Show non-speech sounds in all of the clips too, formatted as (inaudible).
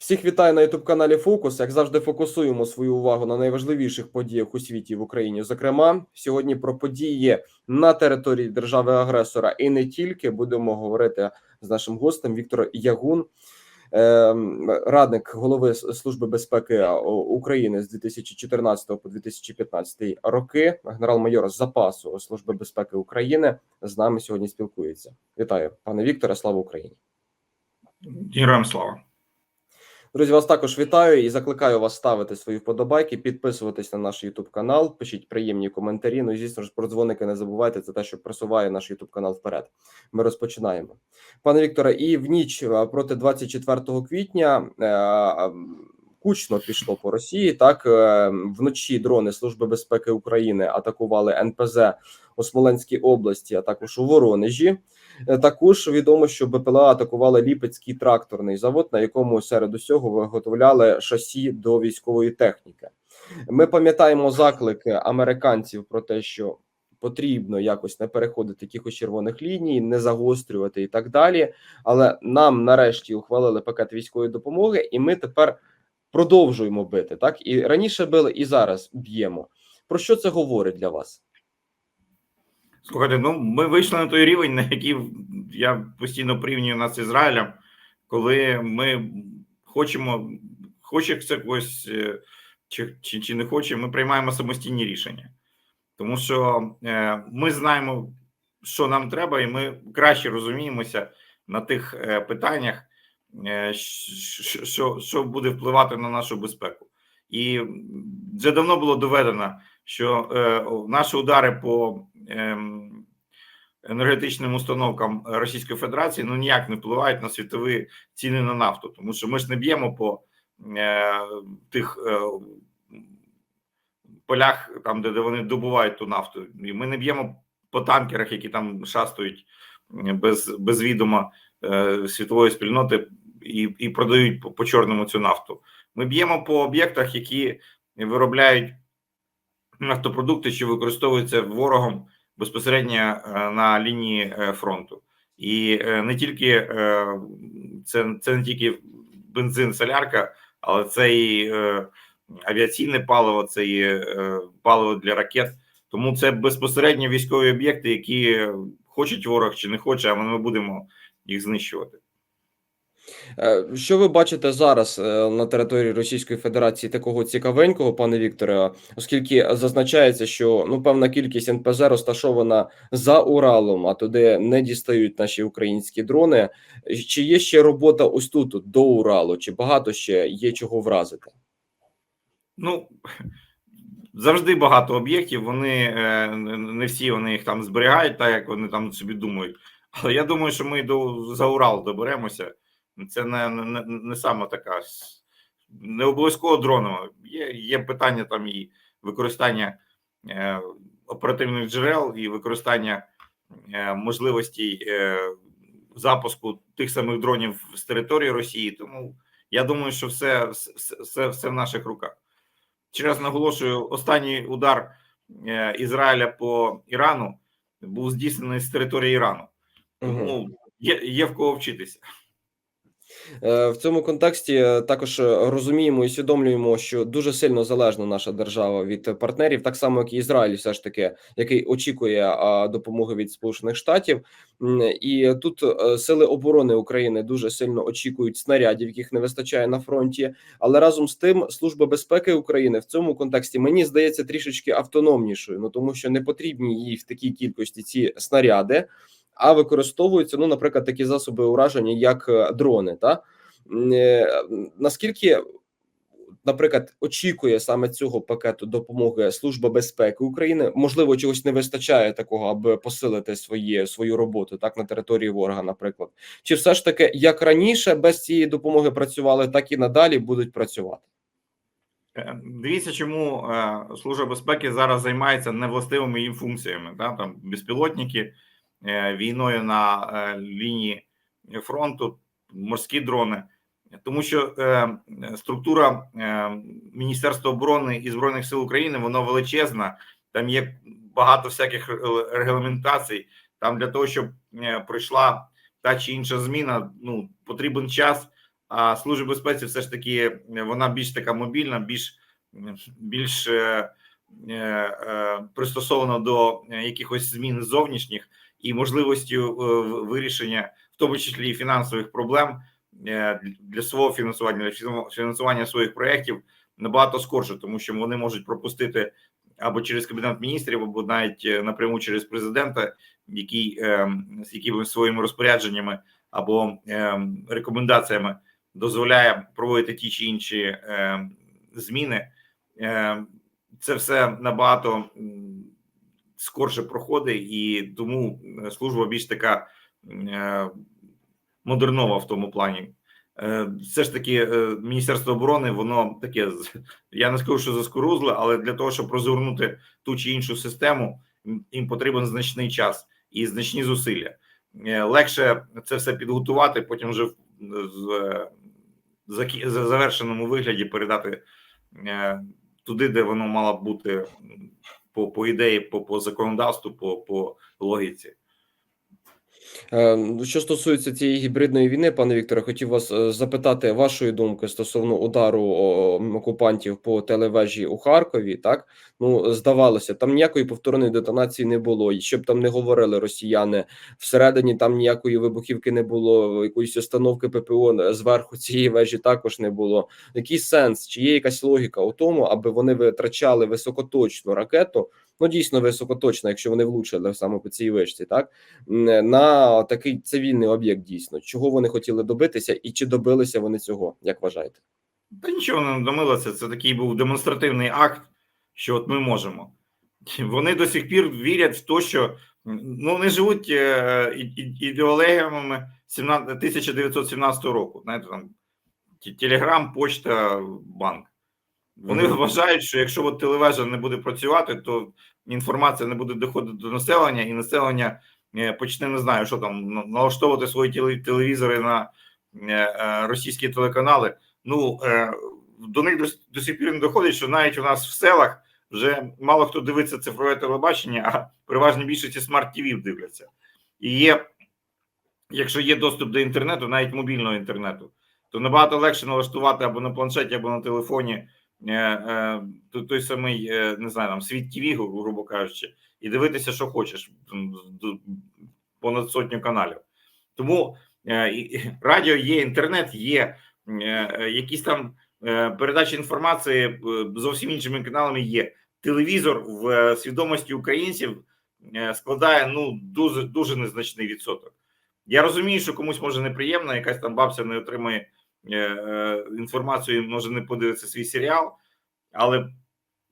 Всіх вітаю на youtube каналі Фокус. Як завжди, фокусуємо свою увагу на найважливіших подіях у світі в Україні. Зокрема, сьогодні про події на території держави-агресора і не тільки будемо говорити з нашим гостем Віктор Ягун, ем, радник голови Служби безпеки України з 2014 по 2015 роки. Генерал-майор запасу Служби безпеки України з нами сьогодні спілкується. Вітаю, пане Вікторе. Слава Україні! Героям слава. Друзі, вас також вітаю і закликаю вас ставити свої вподобайки, підписуватись на наш YouTube канал, пишіть приємні коментарі. Ну і звісно ж про дзвоники не забувайте. Це те, що просуває наш YouTube канал вперед. Ми розпочинаємо, пане Вікторе. І в ніч е, проти 24 квітня. е, Кучно пішло по Росії. Так е, вночі дрони Служби безпеки України атакували НПЗ у Смоленській області, а також у Воронежі. Е, Також відомо, що БПЛА атакували Ліпецький тракторний завод, на якому серед усього виготовляли шасі до військової техніки. Ми пам'ятаємо заклики американців про те, що потрібно якось не переходити якихось червоних ліній, не загострювати і так далі. Але нам нарешті ухвалили пакет військової допомоги, і ми тепер продовжуємо бити. Так і раніше били, і зараз б'ємо. Про що це говорить для вас? Слухайте, ну ми вийшли на той рівень, на який я постійно порівнюю нас з Ізраїлем, коли ми хочемо, хоче це когось е, чи, чи, чи не хоче, ми приймаємо самостійні рішення. Тому що е, ми знаємо, що нам треба, і ми краще розуміємося на тих е, питаннях, е, що, що, буде впливати на нашу безпеку. І вже давно було доведено, що е, наші удари по ем, енергетичним установкам Російської Федерації ну ніяк не впливають на світові ціни на нафту, тому що ми ж не б'ємо по е, тих е, полях, там де, де вони добувають ту нафту, і ми не б'ємо по танкерах, які там шастують е, без, без відома е, світової спільноти і, і продають по, по чорному цю нафту. Ми б'ємо по об'єктах, які виробляють нафтопродукти, що використовуються ворогом безпосередньо е, на лінії е, фронту, і е, не тільки це, це не тільки бензин, солярка, але це і авіаційне паливо, це і паливо для ракет. Тому це безпосередньо військові об'єкти, які хочуть ворог чи не хоче, а ми будемо їх знищувати. Е, Що ви бачите зараз е, на території Російської Федерації такого цікавенького, пане Вікторе, оскільки зазначається, що ну певна кількість НПЗ розташована за Уралом, а туди не дістають наші українські дрони. Чи є ще робота ось тут до Уралу? Чи багато ще є чого вразити? Ну завжди багато об'єктів. Вони е, не всі вони їх там зберігають, так як вони там собі думають. Але я думаю, що ми до за Урал доберемося. Це не не, не саме така не обов'язково дронова. Є, є питання там і використання е, оперативних джерел, і використання е, можливостей е, запуску тих самих дронів з території Росії. Тому я думаю, що все, все, все, все в наших руках. Ще раз наголошую: останній удар е, Ізраїля по Ірану був здійснений з території Ірану. Тому є, є в кого вчитися. Е, В цьому контексті е, також е, розуміємо і усвідомлюємо, що дуже сильно залежна наша держава від партнерів, так само як і Ізраїль, все ж таки, який очікує допомоги від Сполучених Штатів. І тут сили оборони України дуже сильно очікують снарядів, яких не вистачає на фронті. Але разом з тим, служба безпеки України в цьому контексті мені здається трішечки автономнішою, ну тому що не потрібні їй в такій кількості ці снаряди а використовуються, ну, наприклад, такі засоби ураження, як е, дрони. Та е, наскільки, наприклад, очікує саме цього пакету допомоги Служба безпеки України? Можливо, чогось не вистачає такого, аби посилити свої свою роботу так на території ворога, наприклад, чи все ж таки як раніше без цієї допомоги працювали, так і надалі будуть працювати? Е, Дивіться, чому Служба безпеки зараз займається невластивими їм функціями. Да? Там безпілотники, війною на е, лінії фронту, морські дрони. Тому що е, структура е, Міністерства оборони і Збройних сил України вона величезна. Там є багато всяких регламентацій. Там для того, щоб е, пройшла та чи інша зміна, ну потрібен час. А служба безпеці все ж таки е, вона більш така мобільна, більш більш е, е, е, пристосована до е, якихось змін зовнішніх і можливості е, вирішення, в тому числі і фінансових проблем е, для свого фінансування, для фінансування своїх проєктів набагато скорше, тому що вони можуть пропустити або через кабінет міністрів, або навіть е, напряму через президента, який з якими своїми розпорядженнями або рекомендаціями дозволяє проводити ті чи інші зміни. Це все набагато скорше проходить, і тому е, служба більш така е, модернова в тому плані. Е, Все ж таки, Міністерство оборони, воно таке я не скажу, що заскорузле, але для того, щоб розгорнути ту чи іншу систему, їм потрібен значний час і значні зусилля. Легше це все підготувати, потім вже в- завершеному вигляді передати туди, де воно мало б бути по, по ідеї, по, по законодавству, по, по логіці. Е, ну, Що стосується цієї гібридної війни, пане Вікторе, хотів вас е, запитати вашої думки стосовно удару окупантів по телевежі у Харкові. Так ну здавалося, там ніякої повторної детонації не було. І щоб там не говорили росіяни всередині, там ніякої вибухівки не було, якоїсь установки ППО зверху цієї вежі також не було. Який сенс? Чи є якась логіка у тому, аби вони витрачали високоточну ракету? Ну дійсно високоточна, якщо вони влучили саме по цій вишці, так на такий цивільний об'єкт дійсно. Чого вони хотіли добитися, і чи добилися вони цього, як вважаєте? Та нічого не домилося. Це такий був демонстративний акт, що от ми можемо. Вони до сих пір вірять в те, що ну вони живуть е, ідеологіями 17 1917 року. Знаєте, там телеграм, почта, банк. Вони вважають, що якщо от телевежа не буде працювати, то інформація не буде доходити до населення, і населення е, почне не знаю, що там налаштовувати свої телевізори на е, е, російські телеканали. Ну до них до, до сих пір не доходить, що навіть у нас в селах вже мало хто дивиться цифрове телебачення, а переважно більшості смарт-ТВ дивляться. І є, якщо є доступ до інтернету, навіть мобільного інтернету, то набагато легше налаштувати або на планшеті, або на телефоні той, той самий, е, не знаю, там світ ТВ, грубо кажучи, і дивитися, що хочеш, понад сотню каналів. Тому е, радіо є, інтернет є, е, е, якісь там е, передачі інформації е, зовсім іншими каналами є. Телевізор в е, свідомості українців е, складає ну дуже дуже незначний відсоток. Я розумію, що комусь може неприємно, якась там бабця не отримає е, е, інформацію, може не подивитися свій серіал, але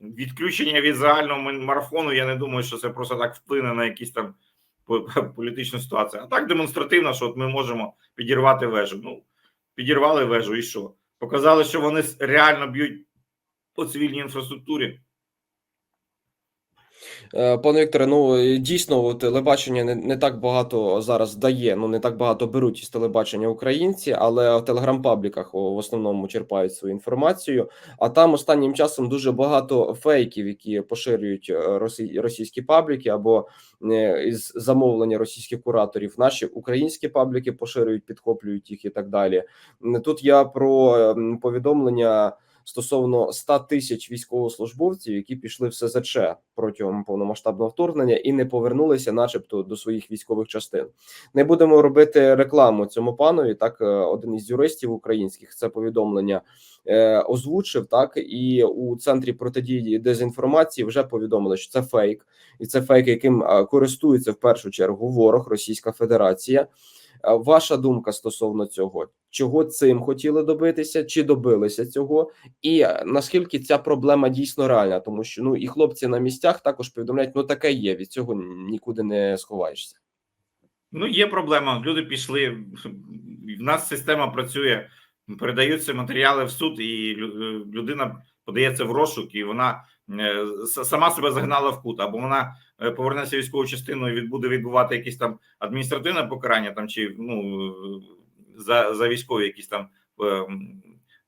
відключення від загального марафону, я не думаю, що це просто так вплине на якісь там (laughs) політичну ситуацію. А так демонстративно, що от ми можемо підірвати вежу. Ну, підірвали вежу, і що? Показали, що вони реально б'ють по цивільній інфраструктурі. Е, Пане Вікторе, ну дійсно, телебачення не, не так багато зараз дає, ну не так багато беруть із телебачення українці, але в телеграм-пабліках в основному черпають свою інформацію. А там останнім часом дуже багато фейків, які поширюють е, росі- російські пабліки або е, із замовлення російських кураторів. Наші українські пабліки поширюють, підхоплюють їх і так далі. Тут я про ем, повідомлення стосовно 100 тисяч військовослужбовців, які пішли в СЗЧ протягом повномасштабного вторгнення і не повернулися, начебто, до своїх військових частин. Не будемо робити рекламу цьому панові. Так, е, один із юристів українських це повідомлення е, озвучив. Так і у центрі протидії дезінформації вже повідомили, що це фейк, і це фейк, яким е, користується в першу чергу ворог Російська Федерація. Ваша думка стосовно цього, чого цим хотіли добитися, чи добилися цього, і е, наскільки ця проблема дійсно реальна, тому що ну і хлопці на місцях також повідомляють, ну таке є, від цього нікуди не сховаєшся. Ну, є проблема. Люди пішли. В нас система працює, передаються матеріали в суд, і людина подається в розшук, і вона е, сама себе загнала в кут, або вона е, повернеться військову частину і буде відбувати якісь там адміністративне покарання, там чи ну е, за, за військові якісь там е,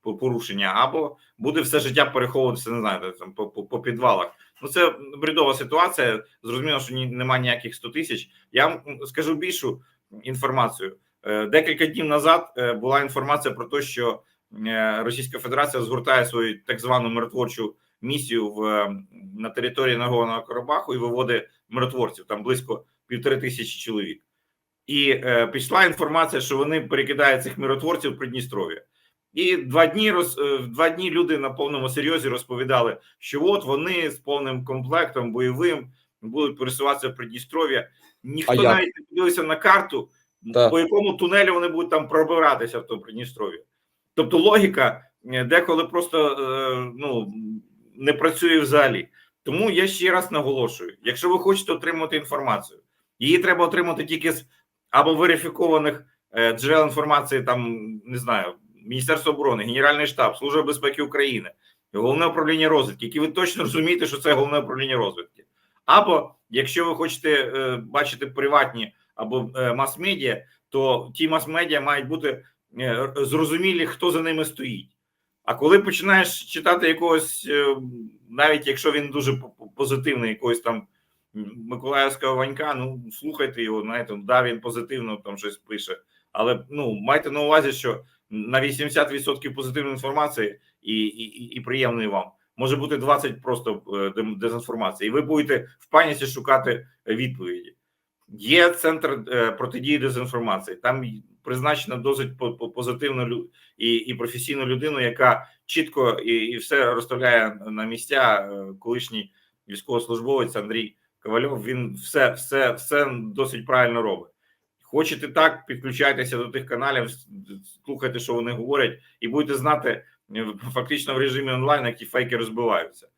порушення, або буде все життя переховуватися, не знаю, там по, по, по підвалах. Ну це бредова ситуація. Зрозуміло, що ні, немає ніяких 100 тисяч. Я вам скажу більшу інформацію. Е, Декілька днів назад е, була інформація про те, що Російська Федерація згортає свою так звану миротворчу місію в на території Нагорного Карабаху і виводить миротворців там близько півтори тисячі чоловік. І е, пішла інформація, що вони перекидають цих миротворців в Придністров'я. І два дні роз е, два дні люди на повному серйозі розповідали, що от вони з повним комплектом бойовим будуть пересуватися в Придністров'я. Ніхто А як? не подивився на карту, Так. по якому тунелю вони будуть там пробиратися в тому Придністров'я. Тобто логіка е, деколи просто е, ну не працює взагалі. Тому я ще раз наголошую: якщо ви хочете отримати інформацію, її треба отримати тільки з або верифікованих е, джерел інформації, там не знаю, Міністерство оборони, Генеральний штаб, Служба безпеки України, головне управління розвідки, які ви точно розумієте, що це головне управління розвідки. Або якщо ви хочете е, бачити приватні або е, мас-медіа, то ті мас-медіа мають бути зрозумілі, хто за ними стоїть. А коли починаєш читати якогось, навіть якщо він дуже по- по- позитивний, якогось там Миколаївського Ванька, ну слухайте його, знаєте, да, він позитивно там щось пише. Але ну майте на увазі, що на 80% позитивної інформації і, і, і- приємної вам може бути 20 просто е, дезінформації, і ви будете в паніці шукати відповіді. Є центр е, протидії дезінформації. Там призначена досить по- по- позитивну і, і професійну людину, яка чітко і, і все розставляє на місця. Е, Колишній військовослужбовець Андрій Ковальов. Він все, все, все досить правильно робить. Хочете так, підключайтеся до тих каналів, слухайте, що вони говорять, і будете знати е, фактично в режимі онлайн, які фейки розбиваються.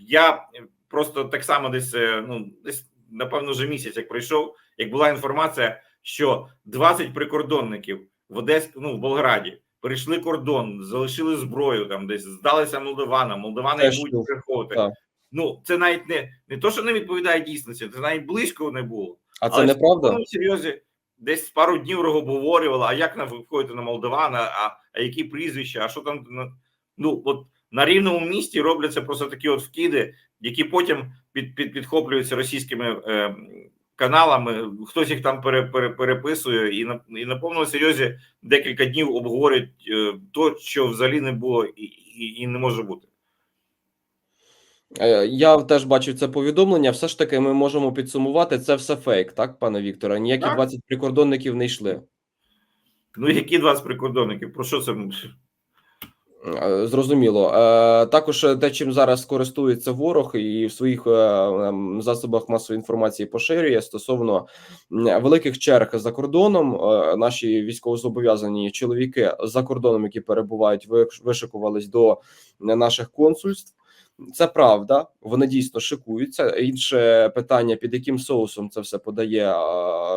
Я просто так само десь е, ну десь напевно вже місяць, як пройшов, як була інформація, що 20 прикордонників в Одесі, ну в Болграді перейшли кордон, залишили зброю там, десь здалися молдаванам, молдавани будуть чув. Ну це навіть не, не то, що не відповідає дійсності, це навіть близько не було. А це Але неправда? серйозі десь пару днів обговорювали, а як на виходити на Молдавана, а, а які прізвища, а що там ну, от на рівному місці робляться просто такі от вкиди, які потім під, під, підхоплюються російськими е, каналами. Хтось їх там пере, пере, переписує, і на і на повному серйозі декілька днів обговорюють е, то, що взагалі не було і, і, і не може бути. Е, Я теж бачу це повідомлення. Все ж таки, ми можемо підсумувати, це все фейк, так, пане Вікторе? Ніякі Так. 20 прикордонників не йшли. Ну які 20 прикордонників? Про що це? Е, Зрозуміло. Е, Також те, чим зараз користується ворог і в своїх ем, засобах масової інформації поширює стосовно великих черг за кордоном. Наші військовозобов'язані чоловіки за кордоном, які перебувають, вишикувались до наших консульств. Це правда, вони дійсно шикуються. Інше питання, під яким соусом це все подає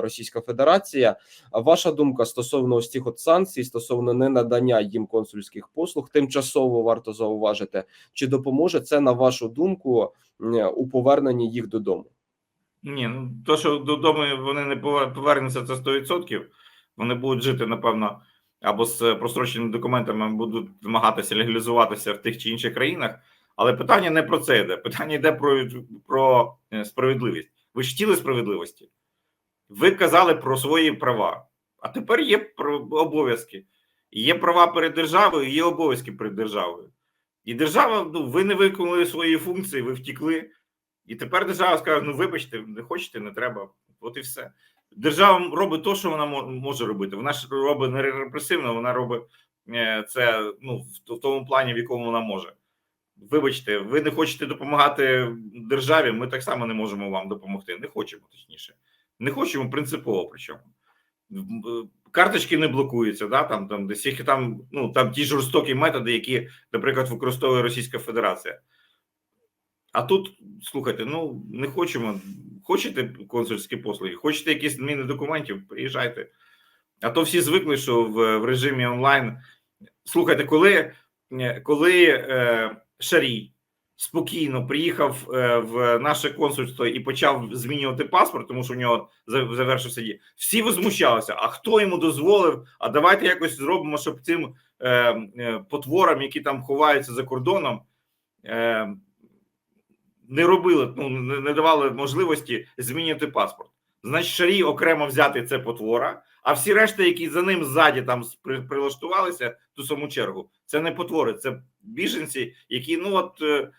Російська Федерація. А ваша думка стосовно ось цих от санкцій, стосовно ненадання їм консульських послуг, тимчасово варто зауважити, чи допоможе це на вашу думку у поверненні їх додому? Ні, ну то, що додому вони не повер- повернуться, це 100%. Вони будуть жити, напевно, або з просроченими документами будуть намагатися легалізуватися в тих чи інших країнах. Але питання не про це йде. Питання йде про, про е, справедливість. Ви ж хотіли справедливості. Ви казали про свої права. А тепер є обов'язки. Є права перед державою, є обов'язки перед державою. І держава, ну, ви не виконали свої функції, ви втікли. І тепер держава скаже: ну вибачте, не хочете, не треба. От і все. Держава робить те, що вона може робити. Вона ж робить не репресивно, вона робить е, це ну, в тому плані, в якому вона може. Вибачте, ви не хочете допомагати державі. Ми так само не можемо вам допомогти. Не хочемо, точніше. Не хочемо принципово. Причому е, карточки не блокуються, да там там десь їх там, ну там ті жорстокі методи, які, наприклад, використовує Російська Федерація. А тут слухайте, ну не хочемо. Хочете консульські послуги, хочете якісь зміни документів, приїжджайте. А то всі звикли, що в, в режимі онлайн. Слухайте, коли, коли е, Шарій спокійно приїхав е, в наше консульство і почав змінювати паспорт, тому що у нього завершився дії, всі возмущалися. А хто йому дозволив? А давайте якось зробимо, щоб цим е, е, потворам, які там ховаються за кордоном, не робили, ну не, давали можливості змінити паспорт. значить Шарій окремо взяти це потвора, а всі решта, які за ним ззаді там прилаштувалися ту саму чергу, це не потвори, це біженці, які ну от е,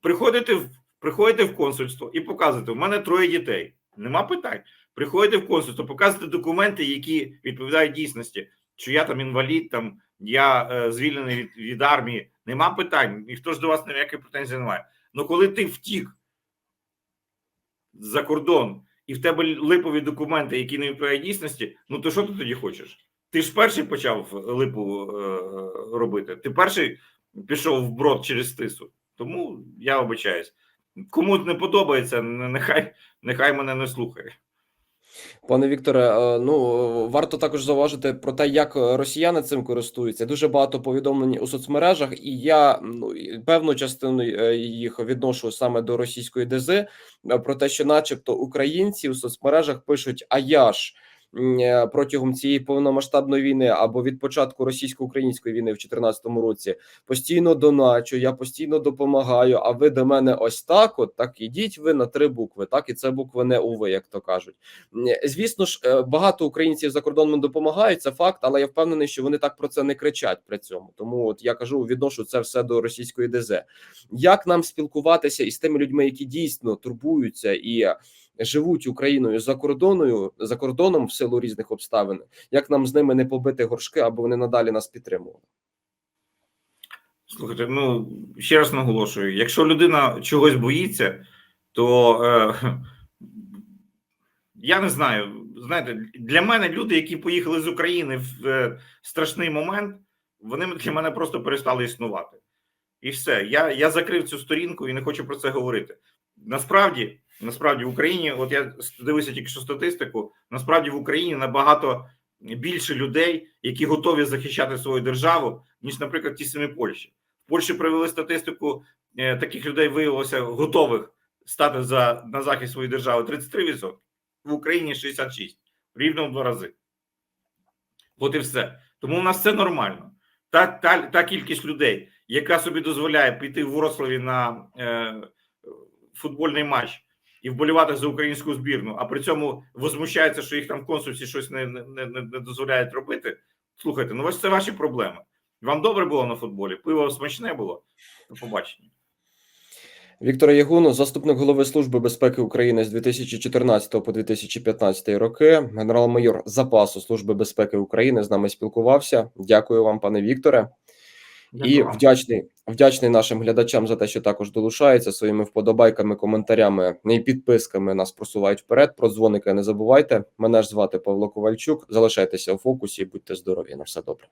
приходите в приходите в консульство і показуєте, у мене троє дітей. Нема питань. Приходите в консульство, показуєте документи, які відповідають дійсності, що я там інвалід, там я е, звільнений від, від армії. Нема питань, ніхто ж до вас ніяких претензій не має. Ну коли ти втік за кордон і в тебе липові документи, які не відповідають дійсності, ну то що ти тоді хочеш? Ти ж перший почав липу е, робити. Ти перший пішов в брод через тису. Тому я вибачаюсь. Кому не подобається, нехай нехай мене не слухає. Пане Вікторе, е, ну е, варто також зауважити про те, як росіяни цим користуються. Дуже багато повідомлень у соцмережах, і я ну певну частину е, їх відношу саме до російської ДЗ, е, про те, що, начебто, українці у соцмережах пишуть: А я ж е, протягом цієї повномасштабної війни або від початку російсько-української війни в 2014 році постійно доначу, я постійно допомагаю. А ви до мене ось так, от так ідіть ви на три букви, так і це букви не уви, як то кажуть. Звісно ж, е, багато українців за кордоном допомагають, це факт, але я впевнений, що вони так про це не кричать при цьому. Тому от я кажу, відношу це все до російської ДЗ. Як нам спілкуватися із тими людьми, які дійсно турбуються і е, живуть Україною за кордоною за кордоном в силу різних обставин? Як нам з ними не побити горшки, аби вони надалі нас підтримували? Слухайте, ну ще раз наголошую: якщо людина чогось боїться, то е, (laughs) я не знаю. Знаєте, для мене люди, які поїхали з України в е, страшний момент, вони для мене просто перестали існувати. І все. Я, я закрив цю сторінку і не хочу про це говорити. Насправді, насправді в Україні, от я дивився тільки що статистику. Насправді в Україні набагато більше людей, які готові захищати свою державу, ніж, наприклад, ті самі Польщі. В Польщі провели статистику, е, таких людей виявилося готових стати за на захист своєї держави 33%, в Україні 66%, рівно в два рази. От і все. Тому у нас це нормально. Та, та, та кількість людей, яка собі дозволяє піти в Вроцлаві на е, футбольний матч і вболівати за українську збірну, а при цьому возмущається, що їх там в консульсі щось не, не, не, дозволяють робити. Слухайте, ну ось це ваші проблеми. Вам добре було на футболі? Пиво смачне було? До побачення. Віктор Ягуну, заступник голови Служби безпеки України з 2014 по 2015 роки, генерал-майор запасу Служби безпеки України з нами спілкувався. Дякую вам, пане Вікторе. І Дякую вдячний, вдячний нашим глядачам за те, що також долучаються своїми вподобайками, коментарями і підписками. Нас просувають вперед. Про дзвоники не забувайте. Мене ж звати Павло Ковальчук. Залишайтеся у фокусі, будьте здорові. На все добре.